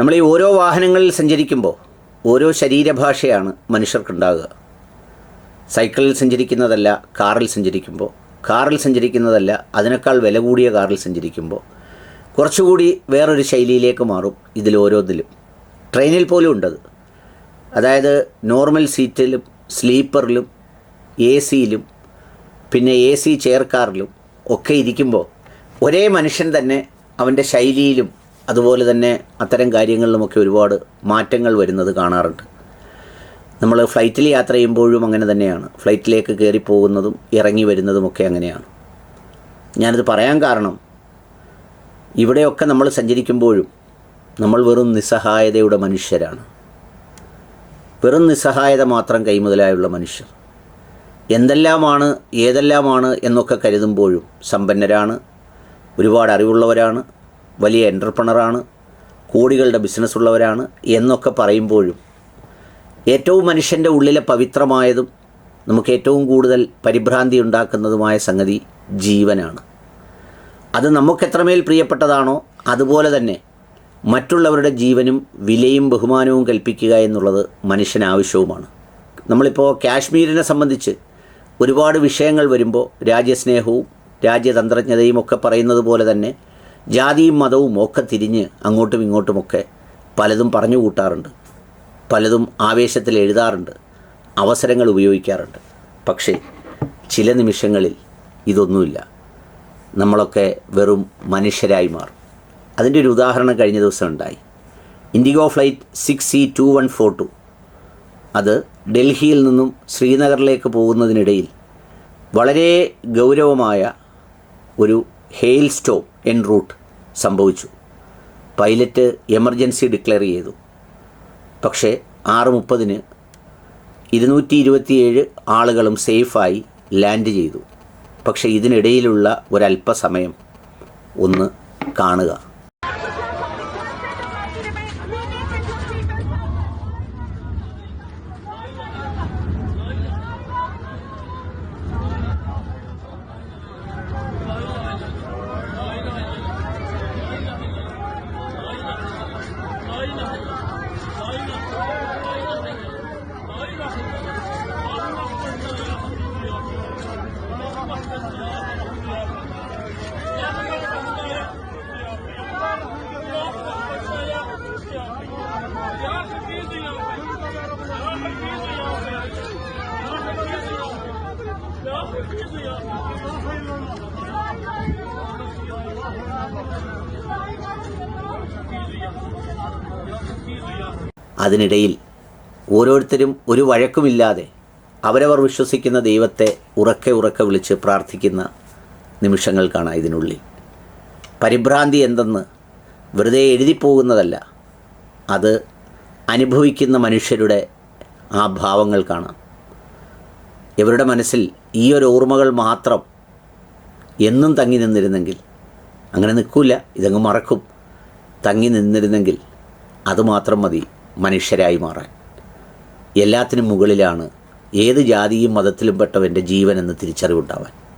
നമ്മൾ ഈ ഓരോ വാഹനങ്ങളിൽ സഞ്ചരിക്കുമ്പോൾ ഓരോ ശരീരഭാഷയാണ് മനുഷ്യർക്കുണ്ടാകുക. സൈക്കിളിൽ സഞ്ചരിക്കുന്നതല്ല കാറിൽ സഞ്ചരിക്കുമ്പോൾ. കാറിൽ സഞ്ചരിക്കുന്നതല്ല അതിനേക്കാൾ വില കൂടിയ കാറിൽ സഞ്ചരിക്കുമ്പോൾ. കുറച്ചുകൂടി വേറൊരു ശൈലിയിലേക്ക് മാറും ഇതിൽ ഓരോന്നിലും. ട്രെയിനിൽ പോലും ഉണ്ടത്. അതായത് നോർമൽ സീറ്റിലും സ്ലീപ്പറിലും എ സിയിലും പിന്നെ എ സി ചെയർ കാറിലും ഒക്കെ ഇരിക്കുമ്പോൾ ഒരേ മനുഷ്യൻ തന്നെ അവന്റെ ശൈലിയിലും അതുപോലെ തന്നെ അത്തരം കാര്യങ്ങളിലുമൊക്കെ ഒരുപാട് മാറ്റങ്ങൾ വരുന്നത് കാണാറുണ്ട്. നമ്മൾ ഫ്ലൈറ്റിൽ യാത്ര ചെയ്യുമ്പോഴും അങ്ങനെ തന്നെയാണ്. ഫ്ലൈറ്റിലേക്ക് കയറി പോകുന്നതും ഇറങ്ങി വരുന്നതുമൊക്കെ അങ്ങനെയാണ്. ഞാനിത് പറയാൻ കാരണം ഇവിടെയൊക്കെ നമ്മൾ സഞ്ചരിക്കുമ്പോഴും നമ്മൾ വെറും നിസ്സഹായതയുടെ മനുഷ്യരാണ്. വെറും നിസ്സഹായത മാത്രം കൈമുതലായുള്ള മനുഷ്യർ. എന്തെല്ലാമാണ് ഏതെല്ലാമാണ് എന്നൊക്കെ കരുതുമ്പോഴും സമ്പന്നരാണ് ഒരുപാട് അറിവുള്ളവരാണ് വലിയ എന്റർപ്രണറാണ് കോടികളുടെ ബിസിനസ് ഉള്ളവരാണ് എന്നൊക്കെ പറയുമ്പോഴും ഏറ്റവും മനുഷ്യന്റെ ഉള്ളിലെ പവിത്രമായതും നമുക്ക് ഏറ്റവും കൂടുതൽ പരിഭ്രാന്തി ഉണ്ടാക്കുന്നതുമായ സംഗതി ജീവനാണ്. അത് നമുക്ക് എത്രമേൽ പ്രിയപ്പെട്ടതാണോ അതുപോലെ തന്നെ മറ്റുള്ളവരുടെ ജീവനും വിലയും ബഹുമാനവും കൽപ്പിക്കുക എന്നുള്ളത് മനുഷ്യന് ആവശ്യവുമാണ്. നമ്മളിപ്പോൾ കാശ്മീരിനെ സംബന്ധിച്ച് ഒരുപാട് വിഷയങ്ങൾ വരുമ്പോൾ രാജ്യസ്നേഹവും രാജ്യതന്ത്രജ്ഞതയും ഒക്കെ പറയുന്നത് പോലെ തന്നെ ജാതിയും മതവും ഒക്കെ തിരിഞ്ഞ് അങ്ങോട്ടും ഇങ്ങോട്ടുമൊക്കെ പലതും പറഞ്ഞു കൂട്ടാറുണ്ട്. പലതും ആവേശത്തിൽ എഴുതാറുണ്ട്. അവസരങ്ങൾ ഉപയോഗിക്കാറുണ്ട്. പക്ഷേ ചില നിമിഷങ്ങളിൽ ഇതൊന്നുമില്ല. നമ്മളൊക്കെ വെറും മനുഷ്യരായി മാറും. അതിന്റെ ഒരു ഉദാഹരണം കഴിഞ്ഞ ദിവസം ഉണ്ടായി. IndiGo flight six C two one four two. അത് ഡൽഹിയിൽ നിന്നും ശ്രീനഗറിലേക്ക് പോകുന്നതിനിടയിൽ വളരെ ഗൗരവമായ ഒരു ഹെയിൽ സ്റ്റോം എൻ റൂട്ട് സംഭവിച്ചു. പൈലറ്റ് എമർജൻസി ഡിക്ലെയർ ചെയ്തു. പക്ഷേ ആറ് മുപ്പതിന് ഇരുന്നൂറ്റി ഇരുപത്തിയേഴ് ആളുകളും സേഫായി ലാൻഡ് ചെയ്തു. പക്ഷേ ഇതിനിടയിലുള്ള ഒരല്പസമയം ഒന്ന് കാണുക. അതിനിടയിൽ ഓരോരുത്തരും ഒരു വഴക്കുമില്ലാതെ അവരവർ വിശ്വസിക്കുന്ന ദൈവത്തെ ഉറക്കെ ഉറക്കെ വിളിച്ച് പ്രാർത്ഥിക്കുന്ന നിമിഷങ്ങൾ ഇതിനുള്ളിൽ. പരിഭ്രാന്തി എന്തെന്ന് വെറുതെ എഴുതിപ്പോകുന്നതല്ല. അത് അനുഭവിക്കുന്ന മനുഷ്യരുടെ ആ ഭാവങ്ങൾ കാണാം ഇവരുടെ മനസ്സിൽ ഈ ഒരു ഓർമ്മകൾ മാത്രം എന്നും തങ്ങി നിന്നിരുന്നെങ്കിൽ അങ്ങനെ നിൽക്കില്ല ഇതങ്ങ് മറക്കും. തങ്ങി നിന്നിരുന്നെങ്കിൽ അതുമാത്രം മതി മനുഷ്യരായി മാറാൻ. എല്ലാത്തിനും മുകളിലാണ് ഏത് ജാതിയും മതത്തിലും പെട്ടവന്റെ ജീവൻ എന്ന തിരിച്ചറിവുണ്ടാവാൻ.